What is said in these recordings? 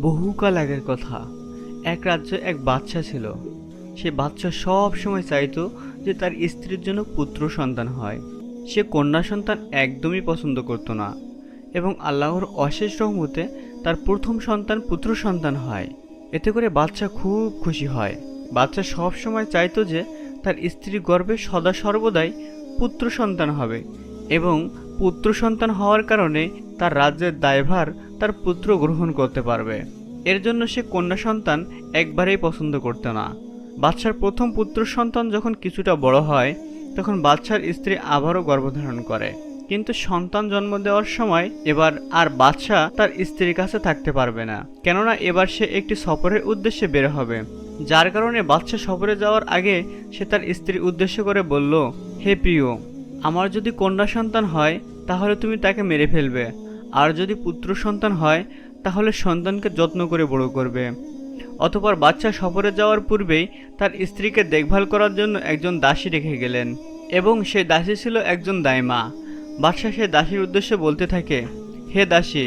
বহুকাল আগের কথা। এক রাজ্য এক বাচ্চা ছিল। সে বাচ্চা সব সময় চাইতো যে তার স্ত্রীর জন্য পুত্র সন্তান হয়। সে কন্যা সন্তান একদমই পছন্দ করতো না এবং আল্লাহর অশেষ রহমতে তার প্রথম সন্তান পুত্র সন্তান হয়। এতে করে বাচ্চা খুব খুশি হয়। বাচ্চা সব সময় চাইতো যে তার স্ত্রীর গর্ভে সদা সর্বদাই পুত্র সন্তান হবে এবং পুত্র সন্তান হওয়ার কারণে তার রাজ্যের দায়ভার তার পুত্র গ্রহণ করতে পারবে। এর জন্য সে কন্যা সন্তান একবারেই পছন্দ করতো না। বাচ্চার প্রথম পুত্র সন্তান যখন কিছুটা বড় হয়, তখন বাচ্চার স্ত্রী আবারও গর্ভধারণ করে। কিন্তু সন্তান জন্ম দেওয়ার সময় এবার আর বাচ্চা তার স্ত্রীর কাছে থাকতে পারবে না। কেননা এবার সে একটি সফরের উদ্দেশ্যে বের হবে। যার কারণে বাচ্চা সফরে যাওয়ার আগে সে তার স্ত্রীর উদ্দেশ্য করে বলল, হে প্রিয়, আমার যদি কন্যা সন্তান হয় তাহলে তুমি তাকে মেরে ফেলবে। আর যদি পুত্র সন্তান হয়, তাহলে সন্তানকে যত্ন করে বড় করবে। অতপর বাচ্চা সফরে যাওয়ার পূর্বেই তার স্ত্রীকে দেখভাল করার জন্য একজন দাসী রেখে গেলেন। এবং সেই দাসী ছিল একজন দাইমা বাদশাহ সে দাসীর উদ্দেশ্যে বলতে থাকে, হে দাসী,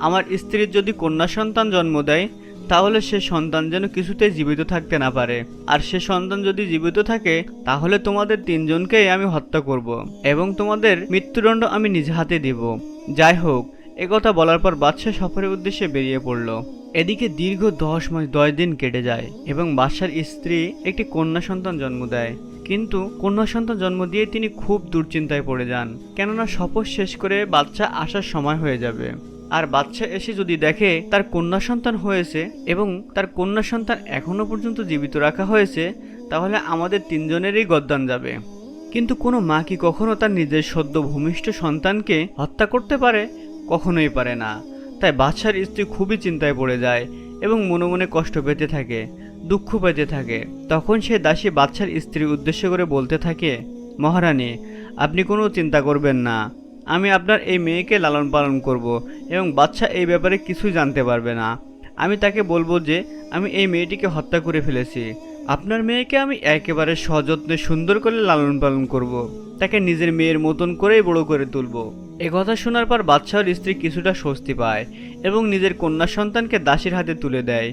আমার স্ত্রীর যদি কন্যা সন্তান জন্ম দেয় তাহলে সে সন্তান যেন কিছুতেই জীবিত থাকতে না পারে। আর সে সন্তান যদি জীবিত থাকে, তাহলে তোমাদের তিনজনকেই আমি হত্যা করব এবং তোমাদের মৃত্যুদণ্ড আমি নিজ হাতে দিব। যাই হোক একথা বলার পর বাদশাহ সফরের উদ্দেশ্যে বেরিয়ে পড়ল। এদিকে দীর্ঘ দশ মাস দশ দিন কেটে যায় এবং বাদশার স্ত্রী একটি কন্যা সন্তান জন্ম দেয়। কিন্তু কন্যা সন্তান জন্ম দিয়ে তিনি খুব দুশ্চিন্তায় পড়ে যান, কেননা শপথ শেষ করে বাচ্চা আসার সময় হয়ে যাবে। আর বাচ্চা এসে যদি দেখে তার কন্যা সন্তান হয়েছে এবং তার কন্যা সন্তান এখনও পর্যন্ত জীবিত রাখা হয়েছে, তাহলে আমাদের তিনজনেরই গদ্দান যাবে। কিন্তু কোনো মা কি কখনো তার নিজের সদ্য ভূমিষ্ঠ সন্তানকে হত্যা করতে পারে? কখনোই পারে না। তাই বাচ্চার স্ত্রী খুবই চিন্তায় পড়ে যায় এবং মনে মনে কষ্ট পেতে থাকে, দুঃখ পেতে থাকে। তখন সে দাসী বাচ্চার স্ত্রীর উদ্দেশ্য করে বলতে থাকে, মহারানী, আপনি কোনো চিন্তা করবেন না। আমি আপনার এই মেয়েকে লালন পালন করব এবং বাচ্চা এই ব্যাপারে কিছুই জানতে পারবে না। আমি তাকে বলব যে, আমি এই মেয়েটিকে হত্যা করে ফেলেছি। আপনার মেয়েকে আমি একেবারে সযত্নে সুন্দর করে লালন পালন করব। তাকে নিজের মেয়ের মতন করেই বড় করে তুলব। এ কথা শোনার পর বাচ্চার স্ত্রী কিছুটা স্বস্তি পায় এবং নিজের কন্যা সন্তানকে দাসীর হাতে তুলে দেয়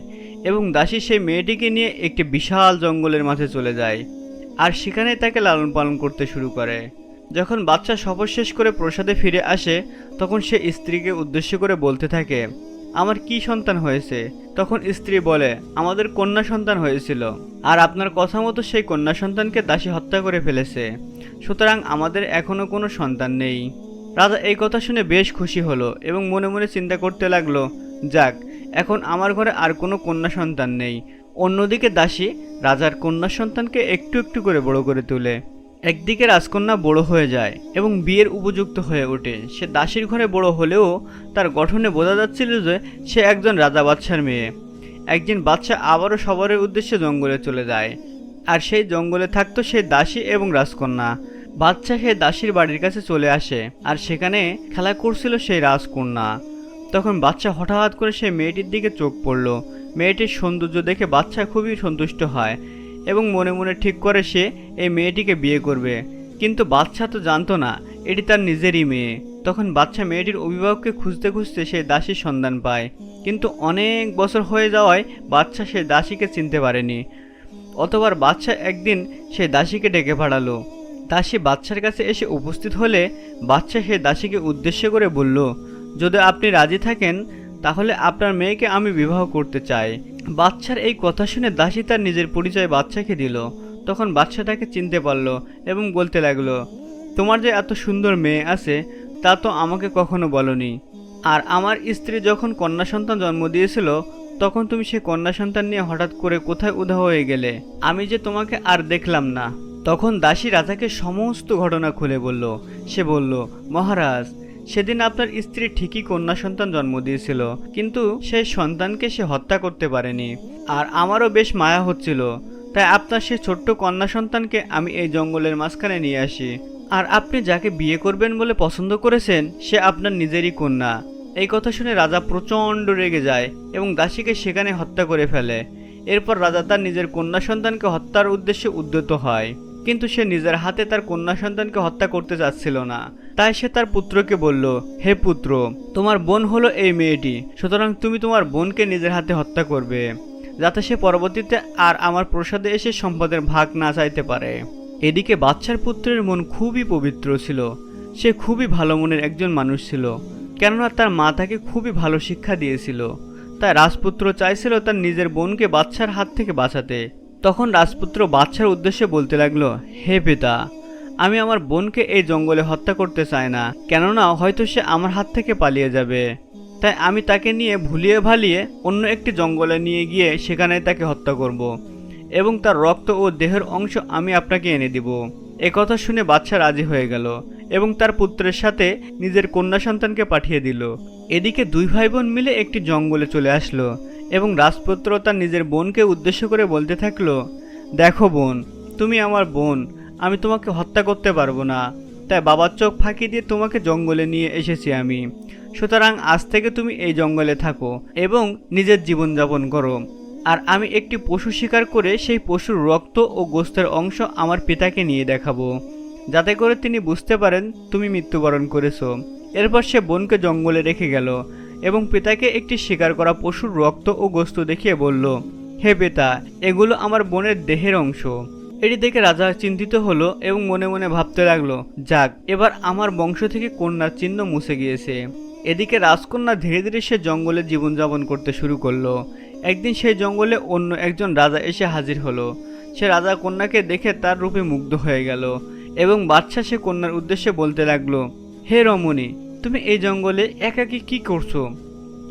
এবং দাসী সেই মেয়েটিকে নিয়ে একটি বিশাল জঙ্গলের মাঝে চলে যায়। আর সেখানে তাকে লালন পালন করতে শুরু করে। যখন বাচ্চা সফর শেষ করে প্রসাদে ফিরে আসে, তখন সে স্ত্রীকে উদ্দেশ্য করে বলতে থাকে, আমার কি সন্তান হয়েছে? তখন স্ত্রী বলে, আমাদের কন্যা সন্তান হয়েছিল, আর আপনার কথা মতো সেই কন্যা সন্তানকে দাসী হত্যা করে ফেলেছে, সুতরাং আমাদের এখনও কোনো সন্তান নেই। রাজা এই কথা শুনে বেশ খুশি হলো এবং মনে মনে চিন্তা করতে লাগল, যাক, এখন আমার ঘরে আর কোনো কন্যা সন্তান নেই, অন্যদিকে দাসী রাজার কন্যা সন্তানকে একটু একটু করে বড় করে তোলে। একদিকে রাজকন্যা বড় হয়ে যায় এবং বিয়ের উপযুক্ত হয়ে ওঠে। সে দাসীর ঘরে বড় হলেও তার গঠনে বোঝা যাচ্ছিল যে সে একজন রাজা বাচ্চার মেয়ে। একদিন বাচ্চা আবারও সবারের উদ্দেশ্যে জঙ্গলে চলে যায়। আর সেই জঙ্গলে থাকতো সেই দাসী এবং রাজকন্যা। বাচ্চা সেই দাসীর বাড়ির কাছে চলে আসে আর সেখানে খেলা করছিল সেই রাজকন্যা। তখন বাচ্চা হঠাৎ করে সেই মেয়েটির দিকে চোখ পড়ল। মেয়েটির সৌন্দর্য দেখে বাচ্চা খুবই সন্তুষ্ট হয়। এবং মনে মনে ঠিক করে সে এই মেয়েটিকে বিয়ে করবে। কিন্তু বাচ্চা তো জানতো না, এটি তার নিজেরই মেয়ে। তখন বাচ্চা মেয়েটির অভিভাবককে খুঁজতে খুঁজতে সে দাসীর সন্ধান পায়। কিন্তু অনেক বছর হয়ে যাওয়ায় বাচ্চা সে দাসীকে চিনতে পারেনি। অতবার বাচ্চা একদিন সে দাসীকে ডেকে পাঠালো। দাসী বাচ্চার কাছে এসে উপস্থিত হলে বাচ্চা সে দাসীকে উদ্দেশ্য করে বলল, যদি আপনি রাজি থাকেন তাহলে আপনার মেয়েকে আমি বিবাহ করতে চাই। বাচ্চার এই কথা শুনে দাসী তার নিজের পরিচয় বাচ্চাকে দিল। তখন বাচ্চাটাকে চিনতে পারল এবং বলতে লাগল, তোমার যে এত সুন্দর মেয়ে আছে, তা তো আমাকে কখনো বলনি। আর আমার স্ত্রী যখন কন্যা সন্তান জন্ম দিয়েছিল, তখন তুমি সে কন্যা সন্তান নিয়ে হঠাৎ করে কোথায় উধা হয়ে গেলে? আমি যে তোমাকে আর দেখলাম না। তখন দাসী রাজাকে সমস্ত ঘটনা খুলে বলল। সে বলল, মহারাজ সেদিন আপনার স্ত্রী ঠিকই কন্যা সন্তান জন্ম দিয়েছিল, কিন্তু সেই সন্তানকে সে হত্যা করতে পারেনি। আর আমারও বেশ মায়া হচ্ছিল, তাই আপনার সেই ছোট্ট কন্যা সন্তানকে আমি এই জঙ্গলের মাঝখানে নিয়ে আসি। আর আপনি যাকে বিয়ে করবেন বলে পছন্দ করেছেন, সে আপনার নিজেরই কন্যা। এই কথা শুনে রাজা প্রচণ্ড রেগে যায় এবং দাসীকে সেখানে হত্যা করে ফেলে। এরপর রাজা তার নিজের কন্যা সন্তানকে হত্যার উদ্দেশ্যে উদ্যত হয়। কিন্তু সে নিজের হাতে তার কন্যা সন্তানকে হত্যা করতে চাচ্ছিল না। তাই সে তার পুত্রকে বলল, হে পুত্র, তোমার বোন হলো এই মেয়েটি, সুতরাং তুমি তোমার বোনকে নিজের হাতে হত্যা করবে, যাতে সে পরবর্তীতে আর আমার প্রসাদে এসে সম্পদের ভাগ না চাইতে পারে। এদিকে বাচ্চার পুত্রের মন খুবই পবিত্র ছিল। সে খুবই ভালো মনের একজন মানুষ ছিল, কেননা তার মা তাকে খুবই ভালো শিক্ষা দিয়েছিল। তাই রাজপুত্র চাইছিল তার নিজের বোনকে বাচ্চার হাত থেকে বাঁচাতে। তখন রাজপুত্র বাচ্চার উদ্দেশ্যে বলতে লাগল, হে পিতা, আমি আমার বোনকে এই জঙ্গলে হত্যা করতে চাই না, কেননা হয়তো সে আমার হাত থেকে পালিয়ে যাবে। তাই আমি তাকে নিয়ে ভুলিয়ে ভালিয়ে অন্য একটি জঙ্গলে নিয়ে গিয়ে সেখানে তাকে হত্যা করব। এবং তার রক্ত ও দেহের অংশ আমি আপনাকে এনে দিব। কথা শুনে বাচ্চা রাজি হয়ে গেল এবং তার পুত্রের সাথে নিজের কন্যা সন্তানকে পাঠিয়ে দিল। এদিকে দুই ভাই বোন মিলে একটি জঙ্গলে চলে আসলো। এবং রাজপুত্র তার নিজের বোনকে উদ্দেশ্য করে বলতে থাকল, দেখো বোন, তুমি আমার বোন, আমি তোমাকে হত্যা করতে পারব না। তাই বাবার চোখ ফাঁকি দিয়ে তোমাকে জঙ্গলে নিয়ে এসেছি আমি। সুতরাং আজ থেকে তুমি এই জঙ্গলে থাকো এবং নিজের জীবনযাপন করো। আর আমি একটি পশু শিকার করে সেই পশুর রক্ত ও গোস্তের অংশ আমার পিতাকে নিয়ে দেখাবো। যাতে করে তিনি বুঝতে পারেন তুমি মৃত্যুবরণ করেছ। এরপর সে বোনকে জঙ্গলে রেখে গেল। এবং পিতাকে একটি শিকার করা পশুর রক্ত ও গোস্ত দেখিয়ে বলল, হে পিতা, এগুলো আমার বোনের দেহের অংশ। এটি দেখে রাজা চিন্তিত হলো এবং মনে মনে ভাবতে লাগল, যাক, এবার আমার বংশ থেকে কন্যার চিহ্ন মুছে গিয়েছে। এদিকে রাজকন্যা ধীরে ধীরে সে জঙ্গলে জীবনযাপন করতে শুরু করল। একদিন সেই জঙ্গলে অন্য একজন রাজা এসে হাজির হলো। সে রাজা কন্যাকে দেখে তার রূপে মুগ্ধ হয়ে গেল এবং বাদশাহ সে কন্যার উদ্দেশ্যে বলতে লাগল, হে রমণী তুমি এই জঙ্গলে একাকি কি করছ?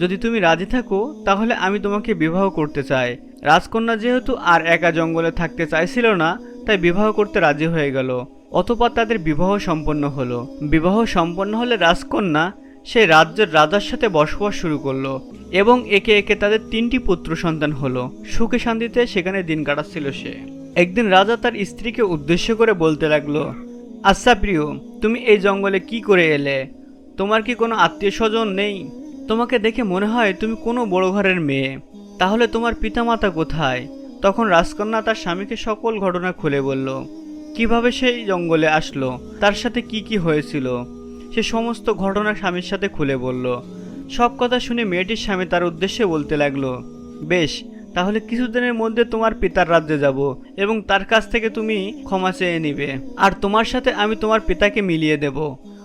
যদি তুমি রাজি থাকো, তাহলে আমি তোমাকে বিবাহ করতে চাই। রাজকন্যা যেহেতু আর একা জঙ্গলে থাকতে চাইছিল না, তাই বিবাহ করতে রাজি হয়ে গেল। অতপর তাদের বিবাহ সম্পন্ন হলো। বিবাহ সম্পন্ন হলে রাজকন্যা সেই রাজ্যের রাজার সাথে বসবাস শুরু করল এবং একে একে তাদের তিনটি পুত্র সন্তান হলো। সুখে শান্তিতে সেখানে দিন কাটাচ্ছিল সে। একদিন রাজা তার স্ত্রীকে উদ্দেশ্য করে বলতে লাগল আচ্ছা প্রিয়, তুমি এই জঙ্গলে কি করে এলে? তোমার কি কোনো আত্মীয় স্বজন নেই? তোমাকে দেখে মনে হয় তুমি কোনো বড় ঘরের মেয়ে। তাহলে তোমার পিতামাতা কোথায়? তখন রাজকন্যা তার স্বামীকে সকল ঘটনা খুলে বলল, কীভাবে সেই জঙ্গলে আসলো? তার সাথে কি কি হয়েছিল? সে সমস্ত ঘটনা স্বামীর সাথে খুলে বলল। সব কথা শুনে মেয়েটির স্বামী তার উদ্দেশ্যে বলতে লাগল, বেশ, তাহলে কিছুদিনের মধ্যে তোমার পিতার রাজ্যে যাব এবং তার কাছ থেকে তুমি ক্ষমা চেয়ে নিবে। আর তোমার সাথে আমি তোমার পিতাকে মিলিয়ে দেব।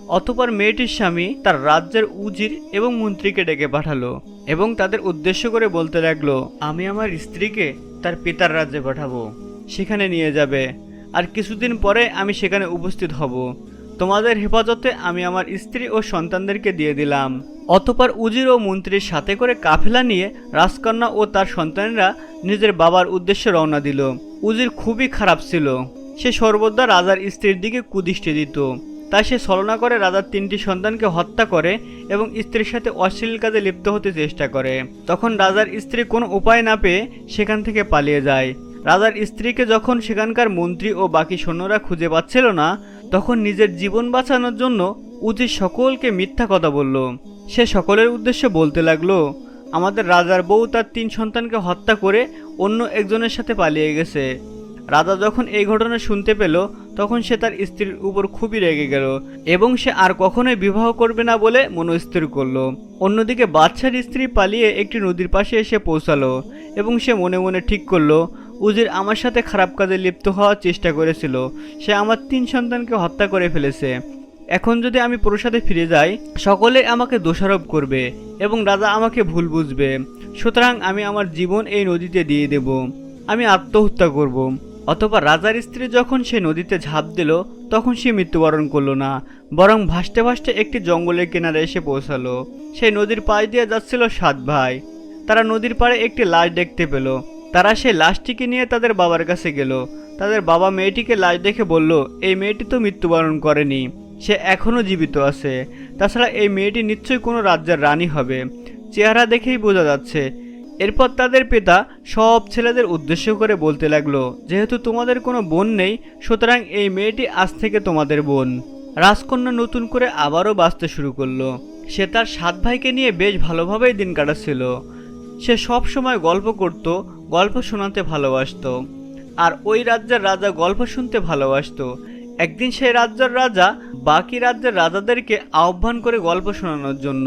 অতপর মেয়েটির স্বামী তার রাজ্যের উজির এবং মন্ত্রীকে ডেকে পাঠালো এবং তাদের উদ্দেশ্য করে বলতে লাগল, আমি আমার স্ত্রীকে তার পিতার রাজ্যে পাঠাবো, সেখানে নিয়ে যাবে। আর কিছুদিন পরে আমি সেখানে উপস্থিত হব। তোমাদের হেফাজতে আমি আমার স্ত্রী ও সন্তানদেরকে দিয়ে দিলাম। অতপর উজির ও মন্ত্রীর সাথে করে কাফেলা নিয়ে রাজকন্যা ও তার সন্তানেরা নিজের বাবার উদ্দেশ্যে রওনা দিল। উজির খুবই খারাপ ছিল। সে সর্বদা রাজার স্ত্রীর দিকে কুদৃষ্টি দিত। তাই সে ছলনা করে রাজার তিনটি সন্তানকে হত্যা করে এবং স্ত্রীর সাথে অশ্লীল কাজে লিপ্ত হতে চেষ্টা করে। তখন রাজার স্ত্রী কোনো উপায় না পেয়ে সেখান থেকে পালিয়ে যায়। রাজার স্ত্রীকে যখন সেখানকার মন্ত্রী ও বাকি সৈন্যরা খুঁজে পাচ্ছিল না, তখন নিজের জীবন বাঁচানোর জন্য উচিত সকলকে মিথ্যা কথা বলল। সে সকলের উদ্দেশ্যে বলতে লাগল, আমাদের রাজার বউ তার তিন সন্তানকে হত্যা করে অন্য একজনের সাথে পালিয়ে গেছে। রাজা যখন এই ঘটনা শুনতে পেল, তখন সে তার স্ত্রীর উপর খুবই রেগে গেল এবং সে আর কখনোই বিবাহ করবে না বলে মনস্থির করল। অন্যদিকে বাচ্চার স্ত্রী পালিয়ে একটি নদীর পাশে এসে পৌঁছালো এবং সে মনে মনে ঠিক করল, উজির আমার সাথে খারাপ কাজে লিপ্ত হওয়ার চেষ্টা করেছিল। সে আমার তিন সন্তানকে হত্যা করে ফেলেছে। এখন যদি আমি প্রসাদে ফিরে যাই, সকলে আমাকে দোষারোপ করবে এবং রাজা আমাকে ভুল বুঝবে। সুতরাং আমি আমার জীবন এই নদীতে দিয়ে দেব। আমি আত্মহত্যা করব। অথবা রাজার স্ত্রী যখন সে নদীতে ঝাঁপ দিল, তখন সে মৃত্যুবরণ করল না, বরং ভাসতে ভাসতে একটি জঙ্গলের কিনারে এসে পৌঁছালো। সেই নদীর পাশ দিয়ে যাচ্ছিল সাত ভাই। তারা নদীর পাড়ে একটি লাশ দেখতে পেল। তারা সেই লাশটিকে নিয়ে তাদের বাবার কাছে গেল। তাদের বাবা মেয়েটিকে লাশ দেখে বলল, এই মেয়েটি তো মৃত্যুবরণ করেনি, সে এখনও জীবিত আছে। তাছাড়া এই মেয়েটি নিশ্চয়ই কোনো রাজ্যের রানী হবে। চেহারা দেখেই বোঝা যাচ্ছে এরপর তাদের পিতা সব ছেলেদের উদ্দেশ্য করে বলতে লাগল, যেহেতু তোমাদের কোনো বোন নেই, সুতরাং এই মেয়েটি আজ থেকে তোমাদের বোন। রাজকন্যা নতুন করে আবারও বাঁচতে শুরু করল। সে তার সাত ভাইকে নিয়ে বেশ ভালোভাবেই দিন কাটাচ্ছিল। সে সব সময় গল্প করত, গল্প শোনাতে ভালোবাসত, আর ওই রাজ্যের রাজা গল্প শুনতে ভালোবাসত। একদিন সেই রাজ্যের রাজা বাকি রাজ্যের রাজাদেরকে আহ্বান করে গল্প শোনানোর জন্য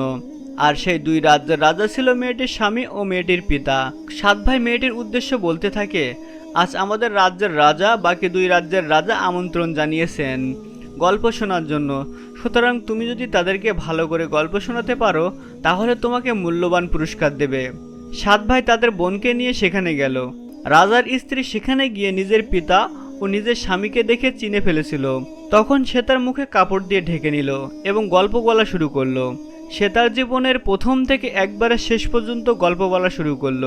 আর সেই দুই রাজ্যের রাজা ছিল মেয়েটির স্বামী ও মেয়েটির পিতা। সাত ভাই মেয়েটির উদ্দেশ্য বলতে থাকে, আজ আমাদের রাজ্যের রাজা, বাকি দুই রাজ্যের রাজা আমন্ত্রণ জানিয়েছেন গল্প শোনার জন্য। সুতরাং তুমি যদি তাদেরকে ভালো করে গল্প শোনাতে পারো, তাহলে তোমাকে মূল্যবান পুরস্কার দেবে। সাত ভাই তাদের বোনকে নিয়ে সেখানে গেল। রাজার স্ত্রী সেখানে গিয়ে নিজের পিতা ও নিজের স্বামীকে দেখে চিনে ফেলেছিল। তখন সে তার মুখে কাপড় দিয়ে ঢেকে নিল এবং গল্প বলা শুরু করল। সে তার জীবনের প্রথম থেকে একবারে শেষ পর্যন্ত গল্প বলা শুরু করল।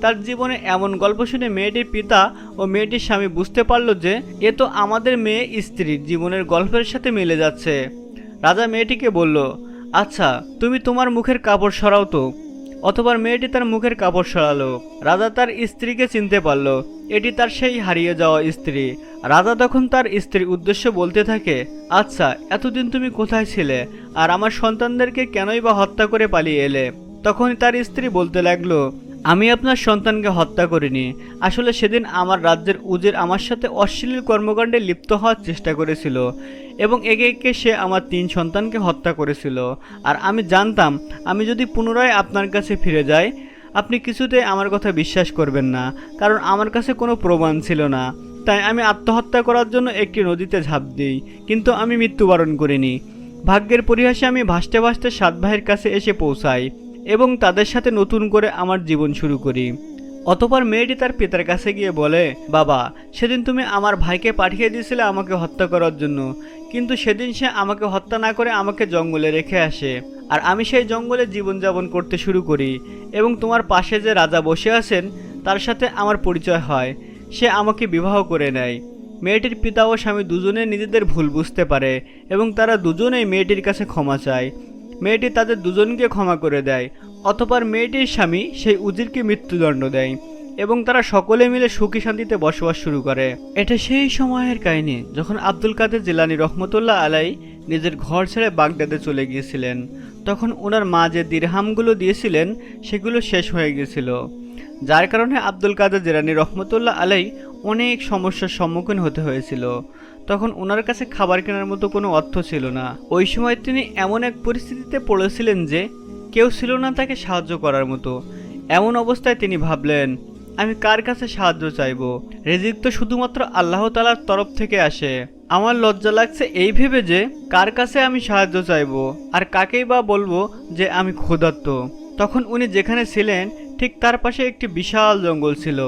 তার জীবনে এমন গল্প শুনে মেয়েটির পিতা ও মেয়েটির স্বামী বুঝতে পারল যে, এ তো আমাদের মেয়ে স্ত্রীর জীবনের গল্পের সাথে মিলে যাচ্ছে। রাজা মেয়েটিকে বলল আচ্ছা তুমি তোমার মুখের কাপড় সরাও তো। অথবা মেয়েটি তার মুখের কাপড় সরালো। রাজা তার স্ত্রীকে চিনতে পারল। এটি তার সেই হারিয়ে যাওয়া স্ত্রী। রাজা তখন তার স্ত্রীর উদ্দেশ্য বলতে থাকে আচ্ছা এতদিন তুমি কোথায় ছিলে? আর আমার সন্তানদেরকে কেনই বা হত্যা করে পালিয়ে এলে? তখন তার স্ত্রী বলতে লাগল আমি আপনার সন্তানকে হত্যা করিনি। আসলে সেদিন আমার রাজ্যের উজের আমার সাথে অশ্লীল কর্মকাণ্ডে লিপ্ত হওয়ার চেষ্টা করেছিল এবং একে একে সে আমার তিন সন্তানকে হত্যা করেছিল। আর আমি জানতাম, আমি যদি পুনরায় আপনার কাছে ফিরে যাই, আপনি কিছুতে আমার কথা বিশ্বাস করবেন না, কারণ আমার কাছে কোনো প্রমাণ ছিল না। তাই আমি আত্মহত্যা করার জন্য একটি নদীতে ঝাঁপ দিই, কিন্তু আমি মৃত্যুবরণ করিনি। ভাগ্যের পরিহাসে আমি ভাসতে ভাসতে সাত ভাইয়ের কাছে এসে পৌঁছাই। এবং তাদের সাথে নতুন করে আমার জীবন শুরু করি। অতপর মেয়েটি তার পিতার কাছে গিয়ে বলে, বাবা, সেদিন তুমি আমার ভাইকে পাঠিয়ে দিয়েছিলে আমাকে হত্যা করার জন্য, কিন্তু সেদিন সে আমাকে হত্যা না করে আমাকে জঙ্গলে রেখে আসে। আর আমি সেই জঙ্গলে জীবনযাপন করতে শুরু করি এবং তোমার পাশে যে রাজা বসে আছেন, তার সাথে আমার পরিচয় হয়। সে আমাকে বিবাহ করে নেয়। মেয়েটির পিতা ও স্বামী দুজনে নিজেদের ভুল বুঝতে পারে এবং তারা দুজনেই মেয়েটির কাছে ক্ষমা চায়। মেয়েটি তাদের দুজনকে ক্ষমা করে দেয়, অতপর মেয়েটির স্বামী সেই উজিরকে মৃত্যুদণ্ড দেয় এবং তারা সকলে মিলে সুখী শান্তিতে বসবাস শুরু করে। এটা সেই সময়ের কাহিনী যখন আব্দুল কাদের জিলানি রহমতুল্লাহ আলাই নিজের ঘর ছেড়ে বাগদাদে চলে গিয়েছিলেন। তখন ওনার মা যে দিরহামগুলো দিয়েছিলেন, সেগুলো শেষ হয়ে গিয়েছিল। যার কারণে আব্দুল কাদের জিলানি রহমতুল্লাহ আলাই অনেক সমস্যার সম্মুখীন হতে হয়েছিল। তখন ওনার কাছে খাবার কেনার মতো কোনো অর্থ ছিল না। ওই সময় তিনি এমন এক পরিস্থিতিতে পড়েছিলেন যে, কেউ ছিল না তাকে সাহায্য করার মতো। এমন অবস্থায় তিনি ভাবলেন, আমি কার কাছে সাহায্য চাইব? রেজিক তো শুধুমাত্র আল্লাহ তালার তরফ থেকে আসে। আমার লজ্জা লাগছে এই ভেবে যে, কার কাছে আমি সাহায্য চাইব আর কাকেই বা বলব যে আমি ক্ষুধার্ত। তখন উনি যেখানে ছিলেন, ঠিক তার পাশে একটি বিশাল জঙ্গল ছিল।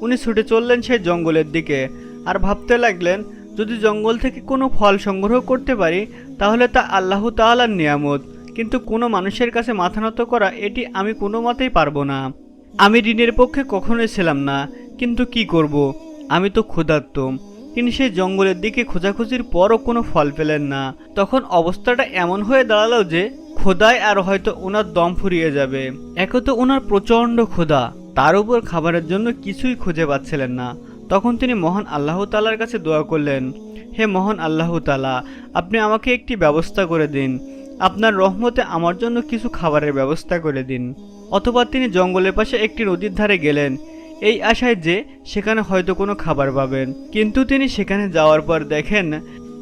উনি ছুটে চললেন সেই জঙ্গলের দিকে আর ভাবতে লাগলেন যদি জঙ্গল থেকে কোনো ফল সংগ্রহ করতে পারি, তাহলে তা আল্লাহ তাআলার নিয়ামত। কিন্তু কোনো মানুষের কাছে মাথা নত করা, এটি আমি কোনো মতেই পারব না। আমি ঋণের পক্ষে কখনোই ছিলাম না, কিন্তু কি করব। আমি তো ক্ষুধার্ত। তিনি সেই জঙ্গলের দিকে খোঁজাখুঁজির পরও কোনো ফল পেলেন না। তখন অবস্থাটা এমন হয়ে দাঁড়াল যে খোদায় আর হয়তো ওনার দম ফুরিয়ে যাবে। একে তো ওনার প্রচণ্ড ক্ষুধা। তার উপর খাবারের জন্য কিছুই খুঁজে পাচ্ছিলেন না। তখন তিনি মহান আল্লাহ তালার কাছে দোয়া করলেন, হে মহান আল্লাহ তালা আপনি আমাকে একটি ব্যবস্থা করে দিন। আপনার রহমতে আমার জন্য কিছু খাবারের ব্যবস্থা করে দিন। অথবা তিনি জঙ্গলের পাশে একটি নদীর ধারে গেলেন। এই আশায় যে সেখানে হয়তো কোনো খাবার পাবেন। কিন্তু তিনি সেখানে যাওয়ার পর দেখেন,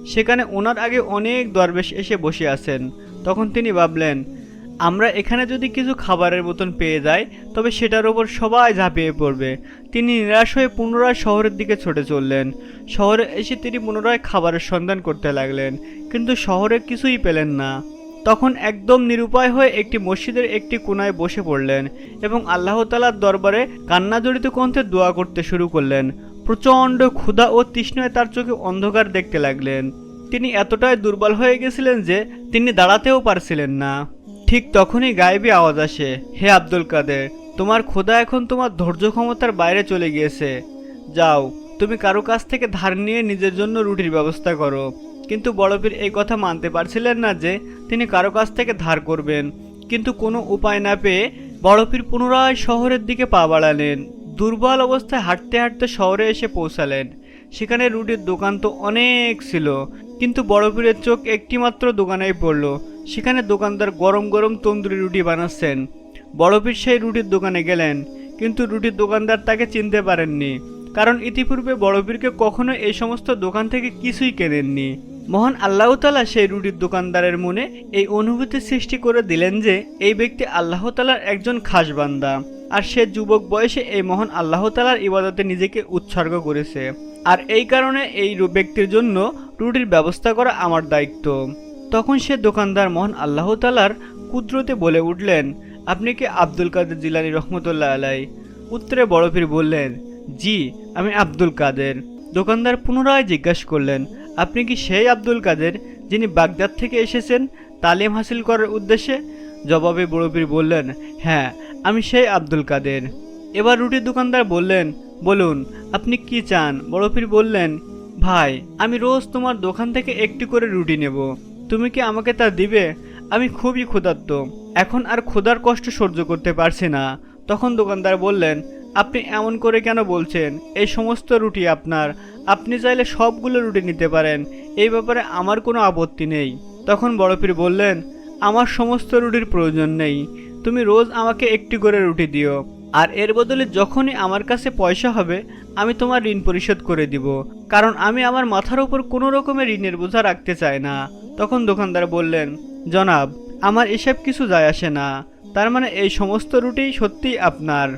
সেখানে ওনার আগে অনেক দরবেশ এসে বসে আছেন। তখন তিনি ভাবলেন আমরা এখানে যদি কিছু খাবারের মতন পেয়ে যাই, তবে সেটার ওপর সবাই ঝাঁপিয়ে পড়বে। তিনি নিরাশ হয়ে পুনরায় শহরের দিকে ছুটে চললেন। শহরে এসে তিনি পুনরায় খাবারের সন্ধান করতে লাগলেন, কিন্তু শহরে কিছুই পেলেন না। তখন একদম নিরুপায় হয়ে একটি মসজিদের একটি কোনায় বসে পড়লেন এবং আল্লাহ তালার দরবারে কান্নাজড়িত কণ্ঠে দোয়া করতে শুরু করলেন। প্রচণ্ড ক্ষুধা ও তৃষ্ণায় তার চোখে অন্ধকার দেখতে লাগলেন। তিনি এতটাই দুর্বল হয়ে গেছিলেন যে তিনি দাঁড়াতেও পারছিলেন না। ঠিক তখনই গায়েবী আওয়াজ আসে, হে আব্দুল কাদের, তোমার খোদা এখন তোমার ধৈর্য ক্ষমতার বাইরে চলে গিয়েছে। যাও, তুমি কারও কাছ থেকে ধার নিয়ে নিজের জন্য রুটির ব্যবস্থা করো। কিন্তু বড়পীর এই কথা মানতে পারছিলেন না যে, তিনি কারও কাছ থেকে ধার করবেন। কিন্তু কোনো উপায় না পেয়ে বড়পীর পুনরায় শহরের দিকে পা বাড়ালেন। দুর্বল অবস্থায় হাঁটতে হাঁটতে শহরে এসে পৌঁছালেন। সেখানে রুটির দোকান তো অনেক ছিল। কিন্তু বড়পীরের চোখ একটিমাত্র দোকানেই পড়ল। সেখানে দোকানদার গরম গরম তন্দুরি রুটি বানাচ্ছেন। বড় বড়পীর সেই রুটির দোকানে গেলেন, কিন্তু রুটির দোকানদার তাকে চিনতে পারেননি, কারণ ইতিপূর্বে বড়বীরকে কখনো এই সমস্ত দোকান থেকে কিছুই কেনেননি। মহান আল্লাহ তালা সেই রুটির দোকানদারের মনে এই অনুভূতি সৃষ্টি করে দিলেন যে, এই ব্যক্তি আল্লাহ তালার একজন খাস বান্দা, আর সে যুবক বয়সে এই মহান আল্লাহতালার ইবাদতে নিজেকে উৎসর্গ করেছে। আর এই কারণে এই ব্যক্তির জন্য রুটির ব্যবস্থা করা আমার দায়িত্ব। তখন সে দোকানদার মহান আল্লাহ তালার কুদরতে বলে উঠলেন, আপনি কি আব্দুল কাদের জিলানি রহমতুল্লাহ আলাই উত্তরে বড়পীর বললেন, জি, আমি আব্দুল কাদের। দোকানদার পুনরায় জিজ্ঞাসা করলেন, আপনি কি সেই আব্দুল কাদের যিনি বাগদাদ থেকে এসেছেন তালিম হাসিল করার উদ্দেশ্যে? জবাবে বড়পীর বললেন হ্যাঁ আমি সেই আব্দুল কাদের। এবার রুটির দোকানদার বললেন বলুন, আপনি কি চান? বড়পীর বললেন, ভাই, আমি রোজ তোমার দোকান থেকে একটি করে রুটি নেব। তুমি কি আমাকে তা দিবে? আমি খুবই ক্ষুধার্ত। এখন আর ক্ষুধার কষ্ট সহ্য করতে পারছি না। তখন দোকানদার বললেন, আপনি এমন করে কেন বলছেন? এই সমস্ত রুটি আপনার। আপনি চাইলে সবগুলো রুটি নিতে পারেন। এই ব্যাপারে আমার কোনো আপত্তি নেই। তখন বড়পীর বললেন, আমার সমস্ত রুটির প্রয়োজন নেই। তুমি রোজ আমাকে একটি করে রুটি দিও। আর এর বদলে যখনই আমার কাছে পয়সা হবে, আমি তোমার ঋণ পরিশোধ করে দিব। কারণ আমি আমার মাথার উপর কোনো রকমের ঋণের বোঝা রাখতে চাই না। তখন দোকানদার বললেন, জনাব, আমার এসব কিছু যায় আসে না। তার মানে এই সমস্ত রুটি সত্যিই আপনার।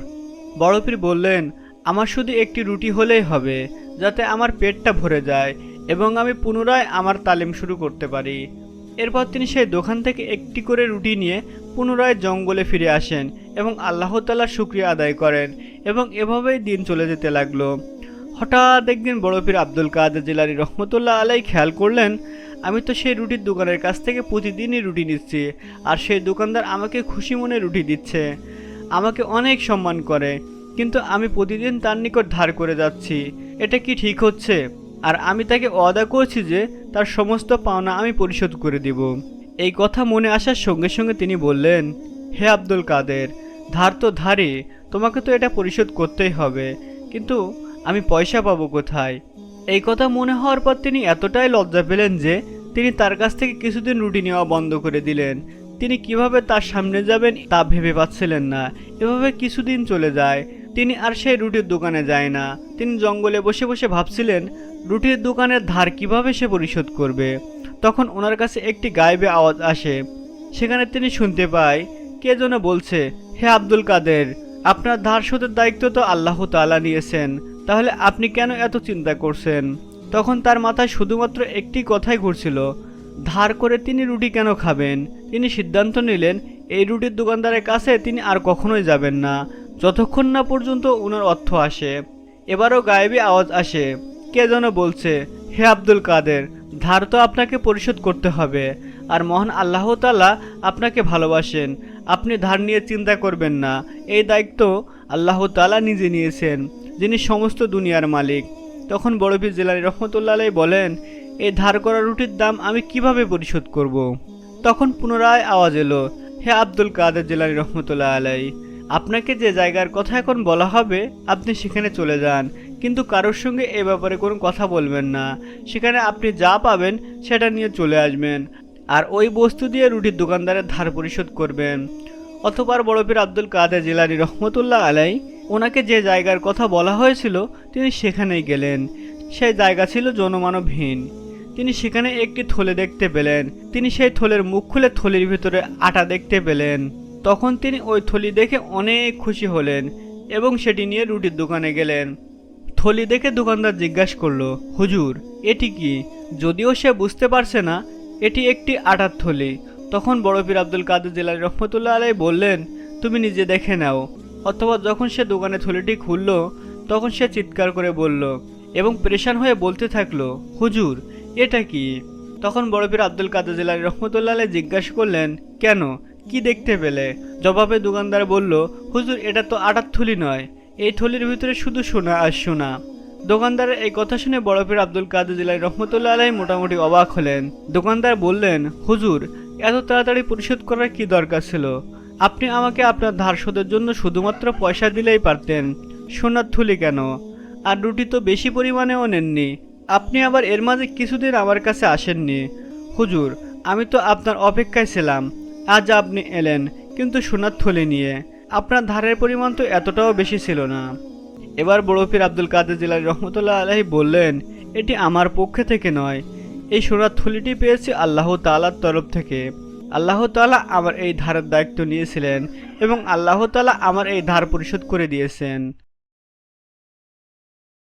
বড়পীর বললেন, আমার শুধু একটি রুটি হলেই হবে, যাতে আমার পেটটা ভরে যায় এবং আমি পুনরায় আমার তালিম শুরু করতে পারি। এরপর তিনি সেই দোকান থেকে একটি করে রুটি নিয়ে পুনরায় জঙ্গলে ফিরে আসেন। এবং আল্লাহ তালার শুক্রিয়া আদায় করেন এবং এভাবেই দিন চলে যেতে লাগল। হঠাৎ একদিন বড়পীর আব্দুল কাদের জেলারি রহমতুল্লাহ আলাই খেয়াল করলেন, আমি তো সেই রুটির দোকানের কাছ থেকে প্রতিদিনই রুটি নিচ্ছি, আর সেই দোকানদার আমাকে খুশি মনে রুটি দিচ্ছে। আমাকে অনেক সম্মান করে, কিন্তু আমি প্রতিদিন তার নিকট ধার করে যাচ্ছি। এটা কি ঠিক হচ্ছে? আর আমি তাকে ওয়াদা করছি যে তার সমস্ত পাওনা আমি পরিশোধ করে দিব। এই কথা মনে আসার সঙ্গে সঙ্গে তিনি বললেন হে আব্দুল কাদের, ধার তো ধারে, তোমাকে তো এটা পরিশোধ করতেই হবে। কিন্তু আমি পয়সা পাবো কোথায়? এই কথা মনে হওয়ার পর তিনি এতটাই লজ্জা পেলেন যে তিনি তার কাছ থেকে কিছুদিন রুটি নেওয়া বন্ধ করে দিলেন। তিনি কীভাবে তার সামনে যাবেন তা ভেবে পাচ্ছিলেন না। এভাবে কিছুদিন চলে যায়। তিনি আর সেই রুটির দোকানে যায় না। তিনি জঙ্গলে বসে বসে ভাবছিলেন, রুটির দোকানের ধার কীভাবে সে পরিশোধ করবে? তখন ওনার কাছে একটি গায়েবে আওয়াজ আসে। সেখানে তিনি শুনতে পায় কে যেন বলছে, হে আব্দুল কাদের, আপনার ধার শোধের দায়িত্ব তো আল্লাহ তাআলা নিয়েছেন, তাহলে আপনি কেন এত চিন্তা করছেন? তখন তার মাথায় শুধুমাত্র একটি কথাই ঘুরছিল, ধার করে তিনি রুটি কেন খাবেন? তিনি সিদ্ধান্ত নিলেন, এই রুটির দোকানদারের কাছে তিনি আর কখনোই যাবেন না, যতক্ষণ না পর্যন্ত ওনার অর্থ আসে। এবারও গায়েবী আওয়াজ আসে, কে যেন বলছে, হে আব্দুল কাদের, ধার তো আপনাকে পরিশোধ করতে হবে, আর মহান আল্লাহ তালা আপনাকে ভালোবাসেন আপনি ধার নিয়ে চিন্তা করবেন না। এই দায়িত্ব আল্লাহ তালা নিজে নিয়েছেন, যিনি সমস্ত দুনিয়ার মালিক। তখন বড়বীর জেলারি রহমতুল্লাহ বলেন এই ধার করা রুটির দাম আমি কীভাবে পরিশোধ করব। তখন পুনরায় আওয়াজ এলো, হে আব্দুল কাদের জেলারি রহমতুল্লাহ আলাই আপনাকে যে জায়গার কথা এখন বলা হবে, আপনি সেখানে চলে যান। কিন্তু কারোর সঙ্গে এ ব্যাপারে কোনো কথা বলবেন না। সেখানে আপনি যা পাবেন, সেটা নিয়ে চলে আসবেন। আর ওই বস্তু দিয়ে রুটির দোকানদারের ধার পরিশোধ করবেন। অথবা বড়পীর আব্দুল কাদের জেলারি রহমতুল্লাহ আলাই, ওনাকে যে জায়গার কথা বলা হয়েছিল, তিনি সেখানেই গেলেন। সেই জায়গা ছিল জনমানবহীন। তিনি সেখানে একটি থলে দেখতে পেলেন। তিনি সেই থলের মুখ খুলে থলির ভিতরে আটা দেখতে পেলেন। তখন তিনি ওই থলি দেখে অনেক খুশি হলেন এবং সেটি নিয়ে রুটির দোকানে গেলেন। থলি দেখে দোকানদার জিজ্ঞাসা করল, হুজুর, এটি কি? যদিও সে বুঝতে পারছে না এটি একটি আটার থলি। তখন বড়পীর আব্দুল কাদের জেলার রহমতুল্লাহ আলাই বললেন, তুমি নিজে দেখে নাও। অথবা যখন সে দোকানে থলিটি খুলল, তখন সে চিৎকার করে বলল এবং পরেশান হয়ে বলতে থাকল, হুজুর, এটা কি? তখন বড়পীর আব্দুল কাদের জেলার রহমতুল্লাহ আলাই জিজ্ঞাসা করলেন, কেন? কি দেখতে পেলে? জবাবে দোকানদার বলল, হুজুর, এটা তো আটার থলি নয়। এই থলির ভিতরে শুধু সোনা আর সোনা। দোকানদারের এই কথা শুনে বড়পীর আব্দুল কাদের জেলার রহমতুল্লাহ আলাই মোটামুটি অবাক হলেন। দোকানদার বললেন, হুজুর, এত তাড়াতাড়ি পরিশোধ করার কি দরকার ছিল? আপনি আমাকে আপনার ধার শোধের জন্য শুধুমাত্র পয়সা দিলেই পারতেন। সোনার থলি কেন? আর রুটি তো বেশি পরিমাণেও নেননি। আপনি আবার এর মাঝে কিছুদিন আমার কাছে আসেননি। হুজুর, আমি তো আপনার অপেক্ষায় ছিলাম। আজ আপনি এলেন, কিন্তু সোনার থলি নিয়ে। আপনার ধারের পরিমাণ তো এতটাও বেশি ছিল না। এবার বড় পীর আব্দুল কাদের জিলানী রহমতুল্লাহ আলাহি বললেন, এটি আমার পক্ষে থেকে নয়। এই সোনার থলিটি পেয়েছি আল্লাহ তালার তরফ থেকে। আল্লাহ তালা আমার এই ধারের দায়িত্ব নিয়েছিলেন এবং আল্লাহ তালা আমার এই ধার পরিশোধ করে দিয়েছেন।